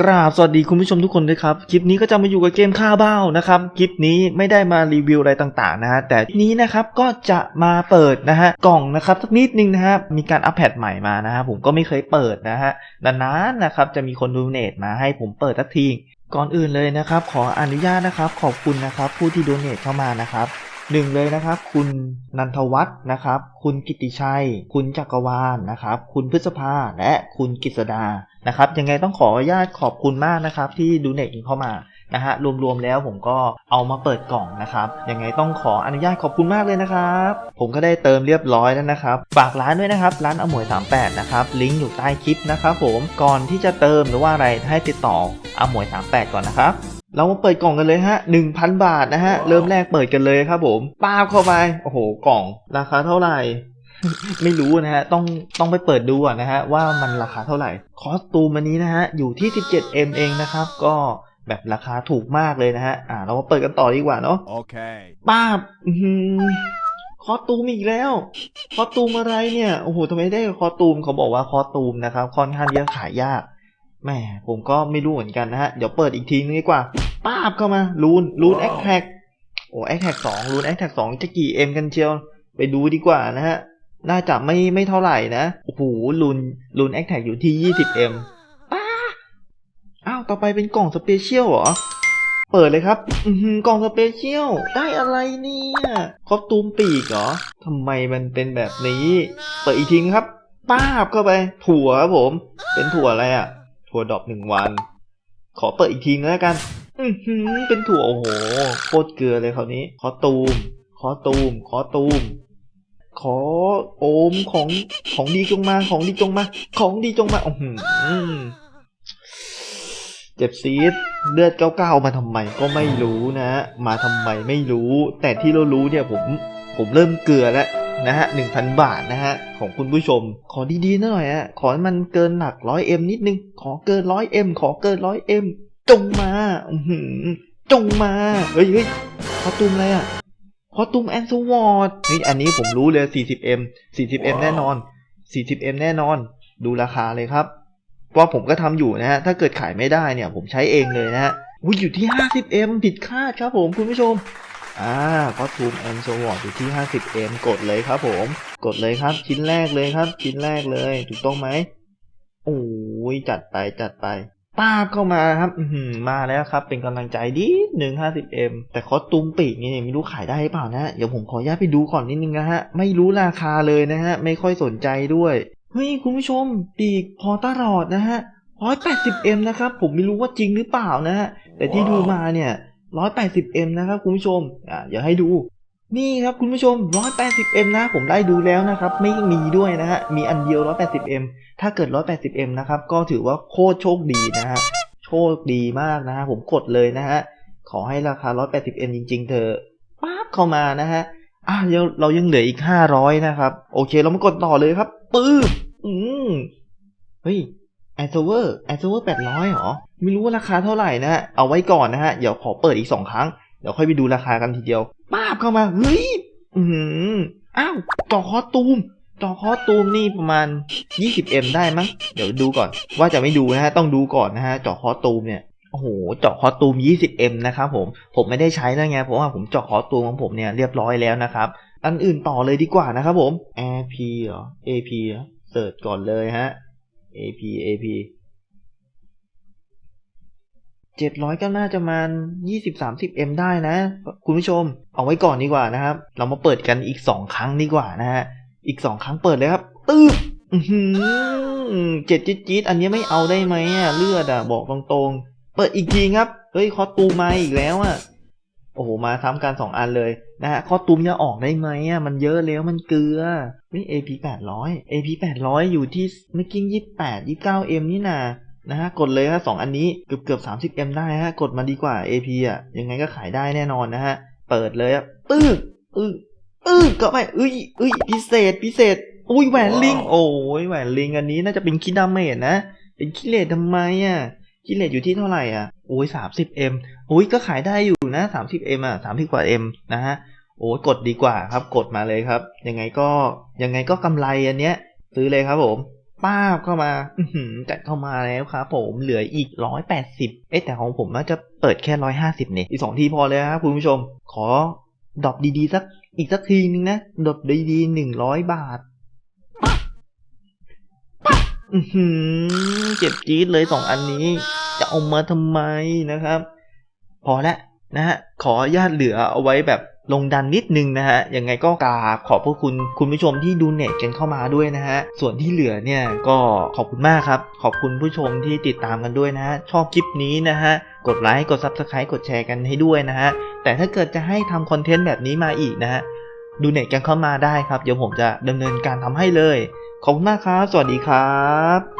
กราบสวัสดีคุณผู้ชมทุกคนด้วยครับ คลิปนี้ก็จะมาอยู่กับเกมค่าเบ้านะครับ คลิปนี้ไม่ได้มารีวิวอะไรต่างๆนะฮะแต่นี้นะครับก็จะมาเปิดนะฮะกล่องนะครับสักนิดนึงนะฮะมีการอัปเดตใหม่มานะฮะผมก็ไม่เคยเปิดนะฮะนานๆนะครับจะมีคนดูเนตมาให้ผมเปิดสักทีก่อนอื่นเลยนะครับ ขออนุญาตนะครับขอบคุณนะครับผู้ที่ดูเนตเข้ามานะครับหนึ่งเลยนะครับ คุณนันทวัฒน์นะครับ คุณกิติชัย คุณจักรวาลนะครับ คุณพฤษภาและคุณกิษดา นะครับยังไงต้องขออนุญาตขอบคุณมากนะครับ ที่ดูเน็ตเข้ามานะฮะรวมๆแล้วผมก็เอามาเปิดกล่องนะครับยังไงต้องขออนุญาตขอบคุณมากเลยนะครับ ผมก็ได้เติมเรียบร้อยแล้วนะครับ ฝากร้านด้วยนะครับ ร้านอมวย 38 นะครับ ลิงก์อยู่ใต้คลิปนะครับผมก่อนที่จะเติมหรือว่าอะไรให้ติดต่ออมวย 38 ก่อนนะครับ เรามาเปิดกล่องกันเลยฮะ 1,000 บาทนะฮะ เริ่มแรกเปิดกันเลยครับผมป้าบเข้าไปโอ้โหกล่อง ราคาเท่าไหร่ ไม่รู้นะฮะ ต้องต้องไปเปิดดูก่อนนะฮะว่ามันราคาเท่าไหร่ คอสตูมอันนี้นะฮะอยู่ที่ 17M เองนะครับ ก็แบบราคาถูกมากเลยนะฮะ อ่า เรามาเปิดกันต่อดีกว่าเนาะ Okay. ป้าบอื้อหือคอสตูมอีกแล้ว คอสตูมอะไรเนี่ย โอ้โหทำไมได้คอสตูมเขาบอกว่าคอสตูมนะครับ ค่อนข้างเยอะขายยาก แหม ผมก็ไม่รู้เหมือนกันนะฮะ เดี๋ยวเปิดอีกทีนึงดีกว่า ป้าบเข้ามา ลูน ลูนแอคแท็กโอ้แอคแท็กสองลูนแอคแท็กสองจะกี่เอ็มกันเชียว ไปดูดีกว่านะฮะ น่าจะไม่ไม่เท่าไหร่นะ โอ้โหลูนลูนแอคแท็กอยู่ที่ 20M ป้าอ้าว ต่อไปเป็นกล่องสเปเชียลเหรอ เปิดเลยครับอือหือกล่องสเปเชียล ได้อะไรเนี่ยคอสตูมปีกเหรอทำไมมันเป็นแบบนี้ เปิดอีกทีครับ ป้าบเข้าไป ถั่วครับผม เป็นถั่วอะไรอะ่ะ ถั่วดอกหนึ่งวัน ขอเปิดอีกทีนึงแล้วกัน อือหือเป็นถั่วโอ้โห โคตรเกลือเลยคราวนี้คอตูมคอตูมคอตูม ขอโอมของของดีจงมา ของดีจงมา ของดีจงมาอือหือเจ็บซีดเลือดเก้าเก้ามาทำไมก็ไม่รู้นะ มาทำไมไม่รู้ แต่ที่เรารู้เนี่ยผมผมเริ่มเกลือแล้วนะฮะหนึ่งพันบาทนะฮะ ของคุณผู้ชม ขอดีๆหน่อยอะขอให้มันเกินหลักร้อยเอ็มนิดนึง ขอเกินร้อยเอ็มขอเกินร้อยเอ็มจงมาอือหือจงมา เฮ้ยเฮ้ยคอตุมอะไรอะ คอตุมแอนซูวอร์ดเฮ้ยอันนี้ผมรู้เลย 40M 40M แน่นอน 40M แน่นอน ดูราคาเลยครับว่าผมก็ทำอยู่นะฮะ ถ้าเกิดขายไม่ได้เนี่ย ผมใช้เองเลยนะฮะอุ้ยอยู่ที่ 50M ผิดคาดครับผมคุณผู้ชม อ่าก็ทูมแอนโซวอร์ดอยู่ที่ 50M กดเลยครับผม กดเลยครับ ชิ้นแรกเลยครับ ชิ้นแรกเลย ถูกต้องไหมโอ้ยจัดไปจัดไป ป้าบเข้ามาครับมาแล้วครับ เป็นกำลังใจดีหนึ่ง 50M แต่คอสตูมปีกนี่ไม่รู้ขายได้หรือเปล่านะ เดี๋ยวผมขออนุญาตไปดูก่อนนิดนึงนะฮะ ไม่รู้ราคาเลยนะฮะ ไม่ค่อยสนใจด้วย เฮ้ย คุณผู้ชม ปีกพอตลอดนะฮะ 180M นะครับ ผมไม่รู้ว่าจริงหรือเปล่านะฮะ แต่ที่ดูมาเนี่ย 180M นะครับคุณผู้ชม อ่าเดี๋ยวให้ดู นี่ครับคุณผู้ชม 180M นะ ผมได้ดูแล้วนะครับ ไม่มีด้วยนะฮะ มีอันเดียว 180M ถ้าเกิด 180M นะครับ ก็ถือว่าโคตรโชคดีนะฮะ โชคดีมากนะฮะ ผมกดเลยนะฮะ ขอให้ราคา 180M จริง ๆ เธอะป๊าบเข้ามานะฮะ อะเรายังเหลืออีก 500 นะครับ โอเค เรามากดต่อเลยครับปื้มอืมเฮ้ยแอนโซเวอร์แอนโซเวอร์แปดร้อยหรอ ไม่รู้ว่าราคาเท่าไหร่นะฮะ เอาไว้ก่อนนะฮะ เดี๋ยวขอเปิดอีกสองครั้ง เดี๋ยวค่อยไปดูราคากันทีเดียว ป้าบเข้ามา เฮ้ย อืมอ้าวจอคอตูมจอคอตูมนี่ประมาณ 20M ได้มั้ง เดี๋ยวดูก่อน ว่าจะไม่ดูนะฮะ ต้องดูก่อนนะฮะจอคอตูมเนี่ย โอ้โหเจาะคอตูม 20M นะครับผม ผมไม่ได้ใช้แล้วไง เพราะว่าผมเจาะคอตูมของผมเนี่ยเรียบร้อยแล้วนะครับ อันอื่นต่อเลยดีกว่านะครับผม AP เหรอ AP เหรอเสิร์ชก่อนเลยฮะ AP AP เจ็ดร้อยก็น่าจะมายี่สิบสามสิบเอ็มได้นะ คุณผู้ชม เอาไว้ก่อนดีกว่านะครับ เรามาเปิดกันอีกสองครั้งดีกว่านะฮะ อีกสองครั้งเปิดเลยครับ ตื้อเจ็ดจี๊ดจี๊ดอันนี้ไม่เอาได้ไหมอะ เลือดอะ บอกตรงๆ เปิดอีกทีครับ เฮ้ย คอตูมมาอีกแล้วอะ โอ้โห มาซ้ำกันสองอันเลยนะฮะ คอตูมจะออกได้ไหมอะ มันเยอะแล้วมันเกลือนี่ AP แปดร้อย AP แปดร้อยอยู่ที่เมื่อกี้ยี่แปดยี่เก้าเอ็มนี่นา นะฮะกดเลยฮะสองอันนี้เกือบเกือบสามสิบเอ็มได้ฮะกดมาดีกว่า AP อะยังไงก็ขายได้แน่นอนนะฮะเปิดเลยอะปึ๊กปึ๊กปึ๊กก็ไปเอ้ยเอ้ยพิเศษพิเศษอุ้ยแหวนลิงโอ้ยแหวนลิงอันนี้น่าจะเป็นคิดดาเมจนะเป็นคิเลตทำไมอะคิเลตอยู่ที่เท่าไหร่อะโอ้ยสามสิบเอ็มโอ้ยก็ขายได้อยู่นะสามสิบเอ็มอะสามสิบกว่าเอ็มนะฮะโอ้ยกดดีกว่าครับกดมาเลยครับ ยังไงก็ยังไงก็กำไรอันเนี้ยซื้อเลยครับผม ป้าบเข้ามา อืจัดเข้ามาแล้วครับผมเหลืออีกร้อยแปดสิบเอ๊ะแต่ของผมน่าจะเปิดแค่ร้อยห้าสิบเนี่ยอีกสองทีพอเลยครับคุณผู้ชม ขอดรอปดีๆสักอีกสักทีนึงนะดรอปดีๆหนึ่งร้อยบาทเจ็บจี๊ดเลยสองอันนี้ จะเอามาทำไมนะครับ พอละ นะฮะขออนุญาตเหลือเอาไว้แบบลงดันนิดนึงนะฮะ ยังไงก็กราบขอบพระคุณคุณผู้ชมที่ดูเน็ตกันเข้ามาด้วยนะฮะ ส่วนที่เหลือเนี่ยก็ขอบคุณมากครับ ขอบคุณผู้ชมที่ติดตามกันด้วยนะฮะ ชอบคลิปนี้นะฮะ กดไลค์ กด Subscribe กดแชร์กันให้ด้วยนะฮะ แต่ถ้าเกิดจะให้ทำคอนเทนต์แบบนี้มาอีกนะฮะ ดูเน็ตกันเข้ามาได้ครับ เดี๋ยวผมจะดำเนินการทำให้เลย ขอบคุณมากครับ สวัสดีครับ